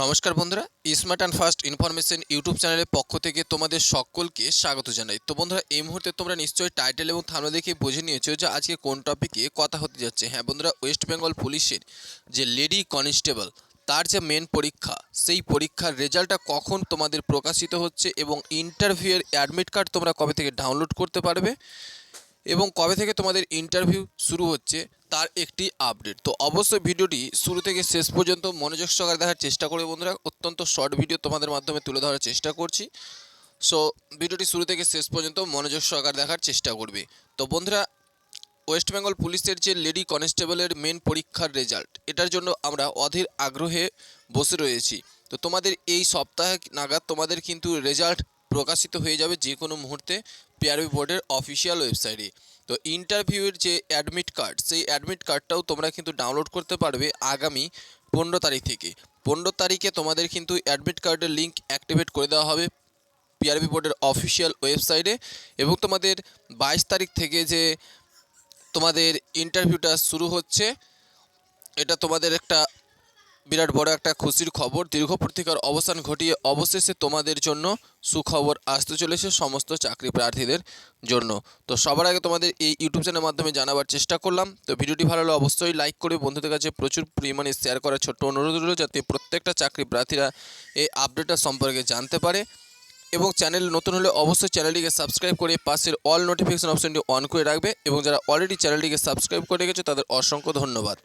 নমস্কার বন্ধুরা smart and fast information YouTube চ্যানেলের পক্ষ থেকে তোমাদের সকলকে স্বাগত জানাই। তো বন্ধুরা, এই মুহূর্তে তোমরা নিশ্চয়ই টাইটেল এবং থামলে দেখে বুঝে নিয়েছো যে আজকে কোন টপিকে কথা হতে যাচ্ছে। হ্যাঁ বন্ধুরা, ওয়েস্ট বেঙ্গল পুলিশের যে লেডি কনস্টেবল, তার যে মেন পরীক্ষা, সেই পরীক্ষার রেজাল্টটা কখন তোমাদের প্রকাশিত হচ্ছে এবং ইন্টারভিউয়ের অ্যাডমিট কার্ড তোমরা কবে থেকে ডাউনলোড করতে পারবে এবং কবে থেকে তোমাদের ইন্টারভিউ শুরু হচ্ছে তার একটি আপডেট। তো অবশ্যই ভিডিওটি শুরু থেকে শেষ পর্যন্ত মনোযোগ সহকারে দেখার চেষ্টা করবে বন্ধুরা। অত্যন্ত শর্ট ভিডিও তোমাদের মাধ্যমে তুলে ধরার চেষ্টা করছি। সো ভিডিওটি শুরু থেকে শেষ পর্যন্ত মনোযোগ সহকারে দেখার চেষ্টা করবে। তো বন্ধুরা ওয়েস্ট বেঙ্গল পুলিশের যে লেডি কনস্টেবলের মেন পরীক্ষার রেজাল্ট এটার জন্য আমরা অধীর আগ্রহে বসে রয়েছি। তো তোমাদের এই সপ্তাহে নাগাদ তোমাদের কিন্তু রেজাল্ট প্রকাশিত হয়ে যাবে যে কোনো মুহূর্তে পিআরবি বোর্ডের অফিসিয়াল ওয়েবসাইটে। তো ইন্টারভিউয়ের যে অ্যাডমিট কার্ড, সেই অ্যাডমিট কার্ডটাও তোমরা কিন্তু ডাউনলোড করতে পারবে আগামী পনেরো তারিখ থেকে। পনেরো তারিখে তোমাদের কিন্তু অ্যাডমিট কার্ডের লিঙ্ক অ্যাক্টিভেট করে দেওয়া হবে পিআরবি বোর্ডের অফিসিয়াল ওয়েবসাইটে এবং তোমাদের বাইশ তারিখ থেকে যে তোমাদের ইন্টারভিউটা শুরু হচ্ছে, এটা তোমাদের একটা বিরাট বড় একটা খুশির খবর। দীর্ঘ প্রতীক্ষার অবসান ঘটিয়ে অবশেষে তোমাদের জন্য সুখবর আসতে চলেছে সমস্ত চাকরি প্রার্থীদের জন্য। তো সবার আগে তোমাদের এই ইউটিউব চ্যানেলের মাধ্যমে জানাবার চেষ্টা করলাম। তো ভিডিওটি ভালো লাগলে অবশ্যই লাইক করে বন্ধুদের কাছে প্রচুর পরিমাণে শেয়ার করার ছোট্ট অনুরোধ রইল যাতে প্রত্যেকটা চাকরি প্রার্থীরা এই আপডেটটা সম্পর্কে জানতে পারে। এবং চ্যানেল নতুন হলে অবশ্যই চ্যানেলটিকে সাবস্ক্রাইব করে পাশের অল নোটিফিকেশন অপশনটি অন করে রাখবে। এবং যারা অলরেডি চ্যানেলটিকে সাবস্ক্রাইব করে রেখেছে তাদের অসংখ্য ধন্যবাদ।